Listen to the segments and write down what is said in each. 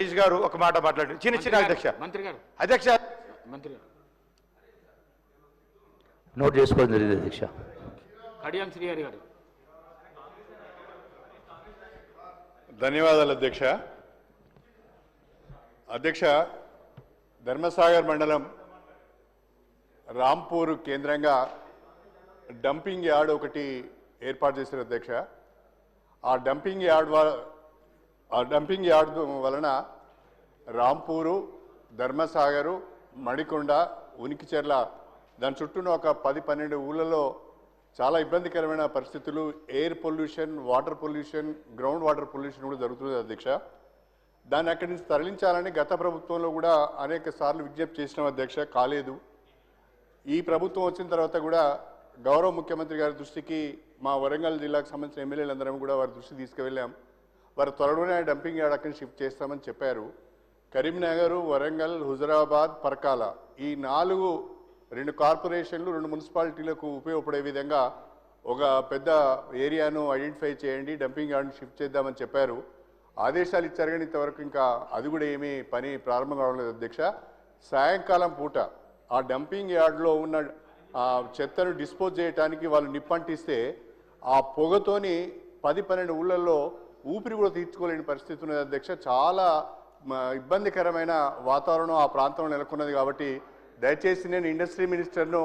సతీష్ గారు ఒక మాట మాట్లాడు చిన్న చిన్న అధ్యక్ష. మంత్రి గారు. అధ్యక్ష. మంత్రి గారు. నోట్ చేసుకోవడం జరిగింది అధ్యక్ష. కడియం శ్రీహరి గారు. ధన్యవాదాలు అధ్యక్ష. అధ్యక్ష ధర్మసాగర్ మండలం రాంపూర్ కేంద్రంగా డంపింగ్ యార్డ్ ఒకటి ఏర్పాటు చేశారు అధ్యక్ష. ఆ డంపింగ్ యార్డ్ వ- ఆ డంపింగ్ యార్డ్ వలన రాంపూరు ధర్మసాగరు మణికొండ ఉనికిచెర్ల దాని చుట్టూన ఒక పది పన్నెండు ఊళ్ళలో చాలా ఇబ్బందికరమైన పరిస్థితులు. Air pollution water pollution ground water pollution కూడా జరుగుతుంది అధ్యక్ష. దాన్ని అక్కడి నుంచి తరలించాలని గత ప్రభుత్వంలో కూడా అనేక సార్లు విజ్ఞప్తి చేసినాం అధ్యక్ష కాలేదు. ఈ ప్రభుత్వం వచ్చిన తర్వాత కూడా గౌరవ ముఖ్యమంత్రి గారి దృష్టికి మా వరంగల్ జిల్లాకు సంబంధించిన ఎమ్మెల్యేలందరం కూడా వారి దృష్టి తీసుకువెళ్ళాం. వారు త్వరలోనే డంపింగ్ యార్డ్ అక్కడి షిఫ్ట్ చేస్తామని చెప్పారు. కరీంనగర్ వరంగల్ హుజరాబాద్ పర్కాల ఈ నాలుగు రెండు కార్పొరేషన్లు రెండు మున్సిపాలిటీలకు ఉపయోగపడే విధంగా ఒక పెద్ద ఏరియాను ఐడెంటిఫై చేయండి డంపింగ్ యార్డ్ని షిఫ్ట్ చేద్దామని చెప్పారు. ఆదేశాలు ఇచ్చారు కానీ ఇంతవరకు ఇంకా అది కూడా ఏమీ పని ప్రారంభం కావడం అధ్యక్ష. సాయంకాలం పూట ఆ డంపింగ్ యార్డ్లో ఉన్న ఆ చెత్తను డిస్పోజ్ చేయడానికి వాళ్ళు నిప్పంటిస్తే ఆ పొగతోని పది పన్నెండు ఊళ్ళల్లో ఊపిరి కూడా తీర్చుకోలేని పరిస్థితి ఉన్నది అధ్యక్ష. చాలా ఇబ్బందికరమైన వాతావరణం ఆ ప్రాంతంలో నెలకొన్నది కాబట్టి దయచేసి నేను ఇండస్ట్రీ మినిస్టర్ను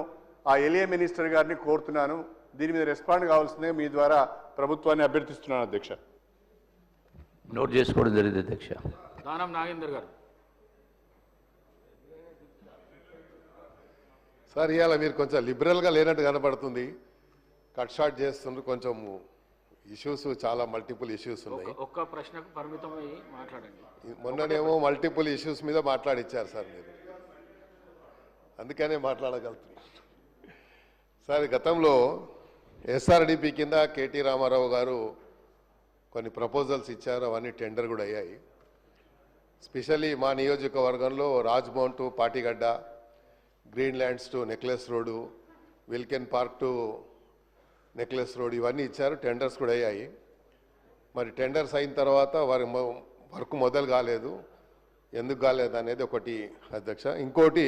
ఆ ఎలియా మినిస్టర్ గారిని కోరుతున్నాను. దీని మీద రెస్పాండ్ కావాల్సిందే మీ ద్వారా ప్రభుత్వాన్ని అభ్యర్థిస్తున్నాను అధ్యక్ష. నోట్ చేసుకోవడం జరిగింది అధ్యక్ష. దానం నాగేందర్ గారు. సార్ ఇవాళ మీరు కొంచెం లిబరల్గా లేనట్టు కనబడుతుంది కట్ షార్ట్ చేస్తుండ్రు కొంచెం ఇష్యూస్ చాలా మల్టిపుల్ ఇష్యూస్ ఉన్నాయి. ఒక్క- ప్రశ్నకు పరిమితమై మాట్లాడండి. మొన్ననేమో మల్టిపుల్ ఇష్యూస్ మీద మాట్లాడిచ్చారు సార్ మీరు. అందుకనే మాట్లాడగలుగుతున్నారు సార్ గతంలో ఎస్ఆర్డిపి కింద కేటీ రామారావు గారు కొన్ని ప్రపోజల్స్ ఇచ్చారు అవన్నీ టెండర్ కూడా అయ్యాయి. స్పెషల్లీ మా నియోజకవర్గంలో Rajmount to Patigadda green lands to necklace road విల్కెన్ park to necklace road ఇవన్నీ ఇచ్చారు టెండర్స్ కూడా అయ్యాయి. మరి టెండర్స్ అయిన తర్వాత వారి వర్క్ మొదలు కాలేదు. ఎందుకు కాలేదు అనేది ఒకటి అధ్యక్ష. ఇంకోటి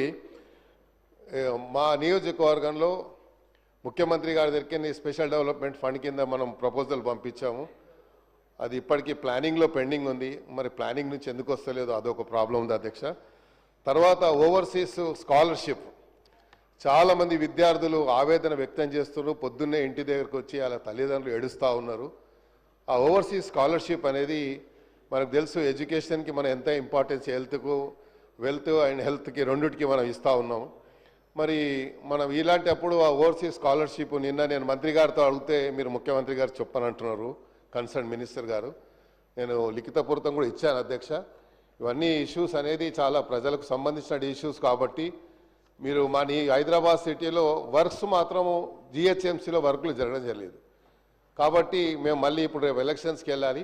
మా నియోజకవర్గంలో ముఖ్యమంత్రి గారి దగ్గరికి స్పెషల్ డెవలప్మెంట్ ఫండ్ కింద మనం ప్రపోజల్ పంపించాము. అది ఇప్పటికీ ప్లానింగ్లో పెండింగ్ ఉంది. మరి ప్లానింగ్ నుంచి ఎందుకు వస్తలేదు అదొక ప్రాబ్లం ఉంది అధ్యక్ష. తర్వాత ఓవర్సీస్ స్కాలర్షిప్. చాలామంది విద్యార్థులు ఆవేదన వ్యక్తం చేస్తున్నారు. పొద్దున్నే ఇంటి దగ్గరకు వచ్చి వాళ్ళ తల్లిదండ్రులు ఏడుస్తూ ఉన్నారు. ఆ ఓవర్సీస్ స్కాలర్షిప్ అనేది మనకు తెలుసు ఎడ్యుకేషన్కి మనం ఎంత ఇంపార్టెన్స్ హెల్త్కు వెల్త్ అండ్ హెల్త్కి రెండింటికి మనం ఇస్తూ ఉన్నాం. మరి మనం ఇలాంటప్పుడు ఆ ఓవర్సీస్ స్కాలర్షిప్ నిన్న నేను మంత్రి గారితో అడిగితే మీరు ముఖ్యమంత్రి గారు చెప్పనంటున్నారు కన్సర్న్ మినిస్టర్ గారు. నేను లిఖితపూర్వకం కూడా ఇచ్చాను అధ్యక్ష. ఇవన్నీ ఇష్యూస్ అనేది చాలా ప్రజలకు సంబంధించిన ఇష్యూస్ కాబట్టి మీరు మా నీ హైదరాబాద్ సిటీలో వర్క్స్ మాత్రము జిహెచ్ఎంసీలో వర్కులు జరగడం జరగలేదు. కాబట్టి మేము మళ్ళీ ఇప్పుడు రేపు ఎలక్షన్స్కి వెళ్ళాలి.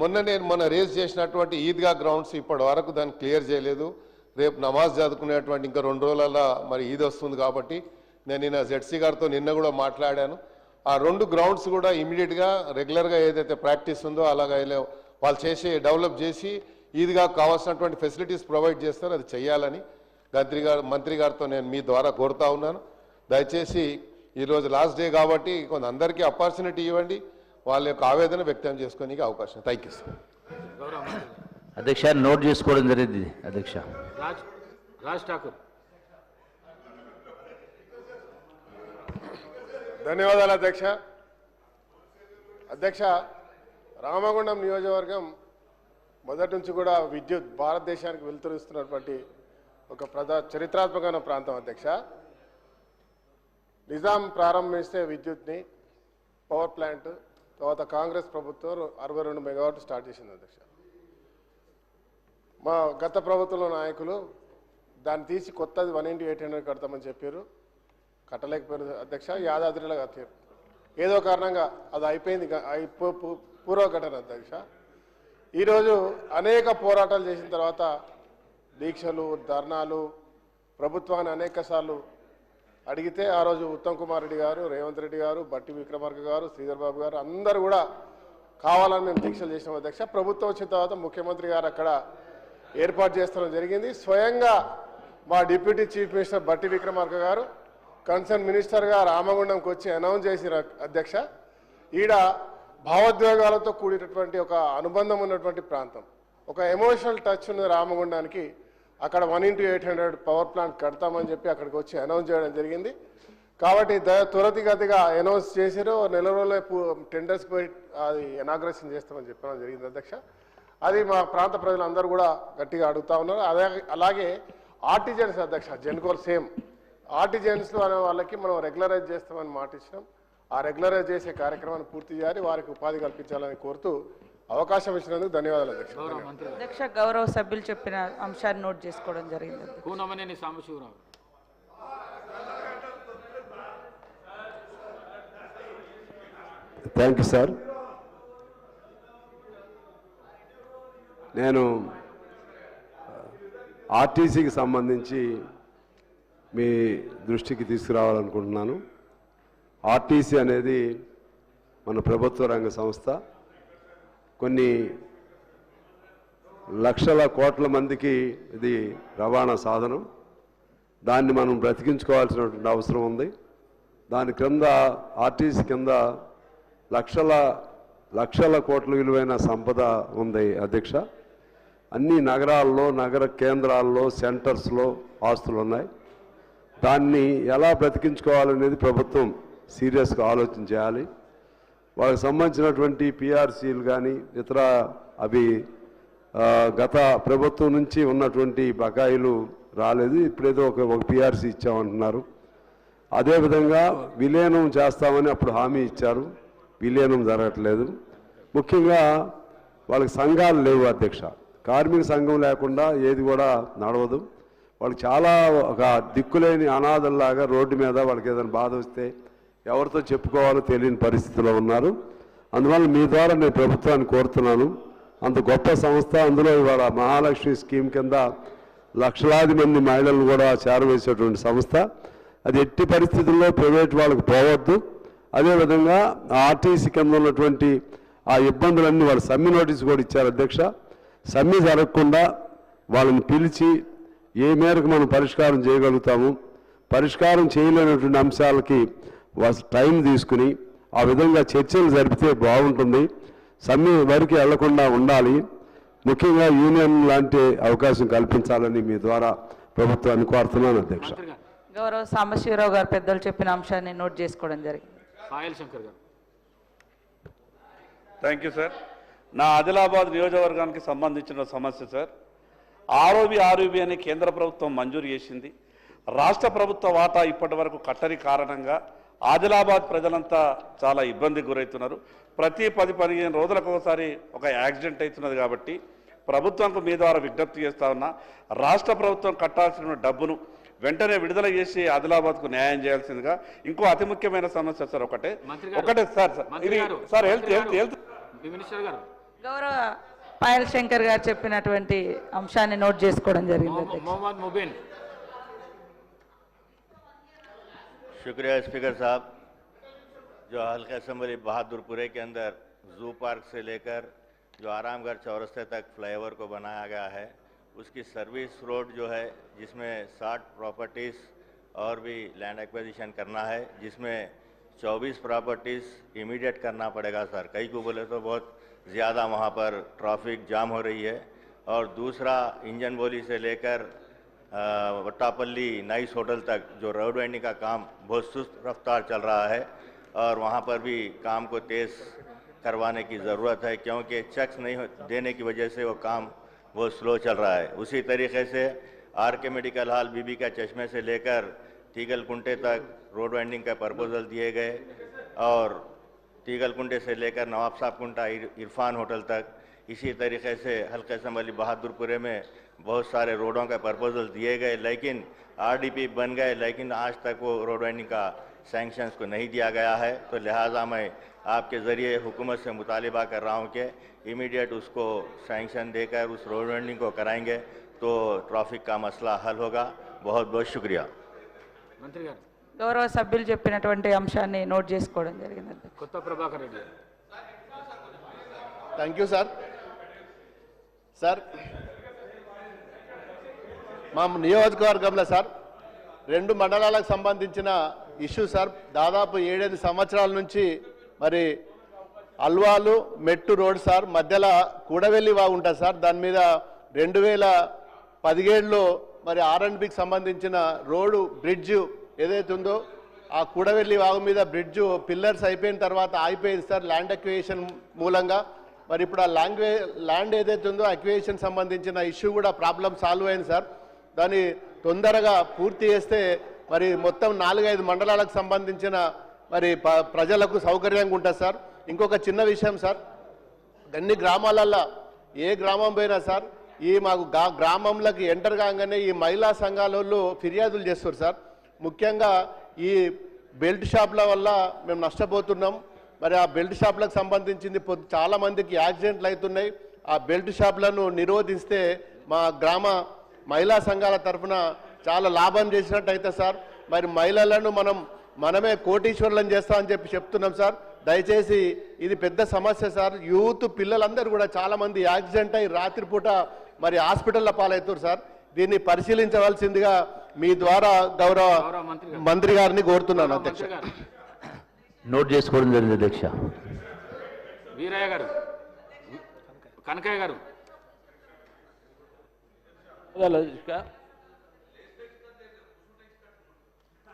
మొన్న నేను మొన్న రేజ్ చేసినటువంటి ఈద్గా గ్రౌండ్స్ ఇప్పటి వరకు దాన్ని క్లియర్ చేయలేదు. రేపు నమాజ్ చదువుకునేటువంటి ఇంకా రెండు రోజులలో మరి ఈద్ వస్తుంది కాబట్టి నేను నిన్న జెడ్సీ గారితో నిన్న కూడా మాట్లాడాను. ఆ రెండు గ్రౌండ్స్ కూడా ఇమీడియట్గా రెగ్యులర్గా ఏదైతే ప్రాక్టీస్ ఉందో అలాగా వాళ్ళు చేసి డెవలప్ చేసి ఈద్గా కావాల్సినటువంటి ఫెసిలిటీస్ ప్రొవైడ్ చేస్తారు. అది చేయాలని మంత్రి గారు మంత్రి గారితో నేను మీ ద్వారా కోరుతా ఉన్నాను. దయచేసి ఈరోజు లాస్ట్ డే కాబట్టి కొంత అందరికీ ఆపర్చునిటీ ఇవ్వండి. వాళ్ళ యొక్క ఆవేదన వ్యక్తం చేసుకోనికి అవకాశం. Thank you sir. అధ్యక్ష నోట్ చేసుకోవడం జరిగింది. అధ్యక్ష. రాజ్ రాజ్ ఠాకూర్. ధన్యవాదాలు అధ్యక్ష. అధ్యక్ష రామగుండం నియోజకవర్గం మొదటి నుంచి కూడా విద్యుత్ భారతదేశానికి వెలుతురుస్తున్నటువంటి ఒక ప్రజా చరిత్రాత్మకమైన ప్రాంతం అధ్యక్ష. నిజాం ప్రారంభిస్తే విద్యుత్ని పవర్ ప్లాంట్ తర్వాత కాంగ్రెస్ ప్రభుత్వం అరవై రెండు మెగావాట్ స్టార్ట్ చేసింది అధ్యక్ష. మా గత ప్రభుత్వంలో నాయకులు దాన్ని తీసి కొత్తది వన్ ఇంటూ ఎయిట్ హండ్రెడ్ కడతామని చెప్పారు. కట్టలేకపోయారు అధ్యక్ష యాదాద్రిలో కట్టారు. ఏదో కారణంగా అది అయిపోయింది పూర్వఘటన పూర్వ ఘటన అధ్యక్ష. ఈరోజు అనేక పోరాటాలు చేసిన తర్వాత దీక్షలు ధర్నాలు ప్రభుత్వాన్ని అనేక సార్లు అడిగితే ఆ రోజు ఉత్తమ్ కుమార్ రెడ్డి గారు రేవంత్ రెడ్డి గారు బట్టి విక్రమార్క గారు శ్రీధర్ బాబు గారు అందరూ కూడా కావాలని మేము దీక్షలు చేసిన అధ్యక్ష. ప్రభుత్వం వచ్చిన తర్వాత ముఖ్యమంత్రి గారు అక్కడ ఏర్పాటు చేస్తడం జరిగింది. స్వయంగా మా డిప్యూటీ చీఫ్ మినిస్టర్ బట్టి విక్రమార్క గారు కన్సర్న్ మినిస్టర్గా రామగుండంకి వచ్చి అనౌన్స్ చేసిన అధ్యక్ష. ఈడ భావోద్వేగాలతో కూడినటువంటి ఒక అనుబంధం ఉన్నటువంటి ప్రాంతం. ఒక ఎమోషనల్ టచ్ ఉన్న రామగుండానికి. అక్కడ one into eight hundred power plant కడతామని చెప్పి అక్కడికి వచ్చి అనౌన్స్ చేయడం జరిగింది. కాబట్టి ద- త్వరితగతిగా అనౌన్స్ చేసారు నెల రోజులే టెండర్స్ పోయి అది ఎనాగ్రేషన్ చేస్తామని చెప్పడం జరిగింది అధ్యక్ష. అది మా ప్రాంత ప్రజలందరూ కూడా గట్టిగా అడుగుతా ఉన్నారు. అదే అలాగే ఆర్టిజన్స్ అధ్యక్ష జెన్కోర్ సేమ్. ఆర్టిజన్స్ అనే వాళ్ళకి మనం రెగ్యులరైజ్ చేస్తామని మాట ఇచ్చినాం ఆ రెగ్యులరైజ్ చేసే కార్యక్రమాన్ని పూర్తి చేయాలి. వారికి ఉపాధి కల్పించాలని కోరుతూ అవకాశం ఇచ్చినందుకు ధన్యవాదాలు అధ్యక్ష. గౌరవ మంత్రి గారు. అధ్యక్ష గౌరవ సభ్యులు చెప్పిన అంశాన్ని నోట్ చేసుకోవడం జరిగింది. Kunamneni Sambasivarao. Thank you sir నేను ఆర్టీసీకి సంబంధించి మీ దృష్టికి తీసుకురావాలనుకుంటున్నాను. ఆర్టీసీ అనేది మన ప్రభుత్వ రంగ సంస్థ. కొన్ని లక్షల కోట్ల మందికి ఇది రవాణా సాధనం. దాన్ని మనం బ్రతికించుకోవాల్సినటువంటి అవసరం ఉంది. దాని క్రింద ఆర్టీసీ కింద లక్షల లక్షల కోట్ల విలువైన సంపద ఉంది అధ్యక్ష. అన్ని నగరాల్లో నగర కేంద్రాల్లో సెంటర్స్లో ఆస్తులు ఉన్నాయి దాన్ని ఎలా బ్రతికించుకోవాలనేది ప్రభుత్వం సీరియస్గా ఆలోచన చేయాలి. వాళ్ళకి సంబంధించినటువంటి పిఆర్సీలు కానీ ఇతర అవి గత ప్రభుత్వం నుంచి ఉన్నటువంటి బకాయిలు రాలేదు. ఇప్పుడేదో ఒక ఒక పిఆర్సీ ఇచ్చామంటున్నారు. అదేవిధంగా విలీనం చేస్తామని అప్పుడు హామీ ఇచ్చారు. విలీనం జరగట్లేదు. ముఖ్యంగా వాళ్ళకి సంఘాలు లేవు అధ్యక్ష. కార్మిక సంఘం లేకుండా ఏది కూడా నడవదు. వాళ్ళకి చాలా ఒక దిక్కులేని అనాథల్లాగా రోడ్డు మీద వాళ్ళకి ఏదైనా బాధ వస్తే ఎవరితో చెప్పుకోవాలో తెలియని పరిస్థితిలో ఉన్నారు. అందువల్ల మీ ద్వారా నేను ప్రభుత్వాన్ని కోరుతున్నాను. అంత గొప్ప సంస్థ. అందులో ఇవాళ మహాలక్ష్మి స్కీమ్ కింద లక్షలాది మంది మహిళలను కూడా చేరవేసేటువంటి సంస్థ. అది ఎట్టి పరిస్థితుల్లో ప్రైవేట్ వాళ్ళకి పోవద్దు. అదేవిధంగా ఆర్టీసీ కింద ఉన్నటువంటి ఆ ఇబ్బందులన్నీ వాళ్ళు సమ్మె నోటీస్ కూడా ఇచ్చారు అధ్యక్ష. సమ్మె జరగకుండా వాళ్ళని పిలిచి ఏ మేరకు మనం పరిష్కారం చేయగలుగుతాము? పరిష్కారం చేయలేనటువంటి అంశాలకి టైం తీసుకుని ఆ విధంగా చర్చలు జరిపితే బాగుంటుంది. సమ్మె వరకు వెళ్ళకుండా ఉండాలి. ముఖ్యంగా యూనియన్ లాంటి అవకాశం కల్పించాలని మీ ద్వారా ప్రభుత్వాన్ని కోరుతున్నాను అధ్యక్ష. గౌరవ సాంబశివరావు గారు పెద్దలు చెప్పిన అంశాన్ని నోట్ చేసుకోవడం జరిగింది. పాయల్ శంకర్ గారు. థ్యాంక్ యూ సార్ నా ఆదిలాబాద్ నియోజకవర్గానికి సంబంధించిన సమస్య సార్ ఆర్ఓబి ఆర్ఓబి అని కేంద్ర ప్రభుత్వం మంజూరు చేసింది. రాష్ట్ర ప్రభుత్వ వాటా ఇప్పటి వరకు కట్టని కారణంగా ఆదిలాబాద్ ప్రజలంతా చాలా ఇబ్బందికి గురవుతున్నారు ప్రతి పది పదిహేను రోజులకు ఒకసారి ఒక యాక్సిడెంట్ అవుతున్నది కాబట్టి ప్రభుత్వంకు మీ ద్వారా విజ్ఞప్తి చేస్తా ఉన్నా రాష్ట్ర ప్రభుత్వం కట్టాల్సిన డబ్బును వెంటనే విడుదల చేసి ఆదిలాబాద్కు న్యాయం చేయాల్సిందిగా ఇంకో అతి ముఖ్యమైన సమస్య సార్ ఒకటే. ఒకటే సార్ సార్. ఇది sir health health health. Minister garu. గౌరవ పాయల్ శంకర్ గారు చెప్పినటువంటి అంశాన్ని నోట్ చేసుకోవడం జరిగింది. మొహమ్మద్ ముబీన్. शुक्रिया स्पीकर साहब, जो हल्के असम्बली बहादुरपुरे के अंदर जू पार्क से लेकर जो आरामगढ़ चौरस्ते तक फ्लाईओवर को बनाया गया है, उसकी सर्विस रोड जो है, जिसमें 60 प्रॉपर्टीज़ और भी लैंड एक्विजिशन करना है, जिसमें 24 प्रॉपर्टीज़ इमीडिएट करना पड़ेगा सर। कई को बोले तो बहुत ज़्यादा वहाँ पर ट्रैफ़िक जाम हो रही है। और दूसरा, इंजन बोली से लेकर वट्टापल्ली नाइस होटल तक जो रोड वाइंडिंग का काम बहुत सुस्त रफ्तार चल रहा है और वहाँ पर भी काम को तेज़ करवाने की ज़रूरत है क्योंकि चेक्स नहीं देने की वजह से वो काम बहुत स्लो चल रहा है। उसी तरीके से आर के मेडिकल हॉल, बीबी का चश्मे से लेकर तीगल कुंटे तक रोड वाइंडिंग का प्रपोजल दिए गए और तीगल कुंटे से लेकर नवाब साहब कुंटा इरफान होटल तक इसी तरीके से हल्के संभली बहादुरपुरे में बहुत सारे रोडों का प्रपोजल दिए गए लेकिन आरडीपी बन गए लेकिन आज तक वो रोड वाइंडिंग का सैंक्शंस को नहीं दिया गया है तो लिहाजा मैं आपके ज़रिए हुकूमत से मुतालबा कर रहा हूँ कि इमीडिएट उसको सैंक्शन देकर उस रोड वाइंडिंग को कराएंगे तो ट्रैफिक का मसला हल होगा बहुत बहुत शुक्रिया మంత్రి గారు గౌరవ సభ్యులు చెప్పినటువంటి అంశాన్ని నోట్ చేసుకోవడం జరిగింది అధ్యక్ష. కొత్త ప్రభాకర్ రెడ్డి గారు థ్యాంక్ యూ సార్ సార్ మా నియోజకవర్గంలో సార్ రెండు మండలాలకు సంబంధించిన ఇష్యూ సార్. దాదాపు ఏడెనిమిది సంవత్సరాల నుంచి మరి అల్వాలు మెట్టు రోడ్ సార్ మధ్యలో కూడవెల్లి వాగు ఉంటుంది సార్. దాని మీద రెండు వేల పదిహేడులో మరి ఆర్ఎండ్బికి సంబంధించిన రోడ్డు బ్రిడ్జ్ ఏదైతే ఉందో ఆ కూడవెల్లి వాగు మీద బ్రిడ్జ్ పిల్లర్స్ అయిపోయిన తర్వాత ఆగిపోయింది సార్ ల్యాండ్ అక్వియేషన్ మూలంగా. మరి ఇప్పుడు ఆ లాంగ్వే ల్యాండ్ ఏదైతే ఉందో అక్వియేషన్ సంబంధించిన ఇష్యూ కూడా ప్రాబ్లం సాల్వ్ అయింది సార్. దాన్ని తొందరగా పూర్తి చేస్తే మరి మొత్తం నాలుగైదు మండలాలకు సంబంధించిన మరి ప్రజలకు సౌకర్యంగా ఉంటుంది సార్. ఇంకొక చిన్న విషయం సార్. అన్ని గ్రామాలల్లో ఏ గ్రామం పోయినా సార్ ఈ మాకు గ్రామంలోకి ఎంటర్ కాగానే ఈ మహిళా సంఘాలలో ఫిర్యాదులు చేస్తారు సార్. ముఖ్యంగా ఈ బెల్ట్ షాప్ల వల్ల మేము నష్టపోతున్నాం. మరి ఆ బెల్ట్ షాప్లకు సంబంధించింది చాలామందికి చాలా మందికి యాక్సిడెంట్లు అవుతున్నాయి. ఆ బెల్ట్ షాప్లను నిరోధిస్తే మా గ్రామ మహిళా సంఘాల తరఫున చాలా లాభం చేసినట్టు అయితే సార్ మరి మహిళలను మనం మనమే కోటీశ్వరులను చేస్తామని చెప్పి చెప్తున్నాం సార్. దయచేసి ఇది పెద్ద సమస్య సార్. యూత్ పిల్లలందరూ కూడా చాలా మంది యాక్సిడెంట్ అయి రాత్రిపూట మరి హాస్పిటల్లో పాలవుతారు సార్. దీన్ని పరిశీలించవలసిందిగా మీ ద్వారా గౌరవ మంత్రి గారు. మంత్రి గారిని కోరుతున్నాను అధ్యక్ష. నోట్ చేసుకోవడం జరిగింది అధ్యక్ష. వీరయ్య గారు. కనకయ్య గారు.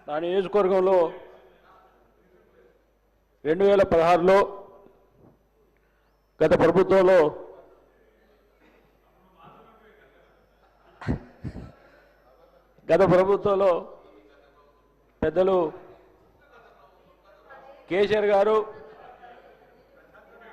నా నియోజకవర్గంలో రెండు వేల పదహారులో గత ప్రభుత్వంలో గత ప్రభుత్వంలో పెద్దలు కేసీఆర్ గారు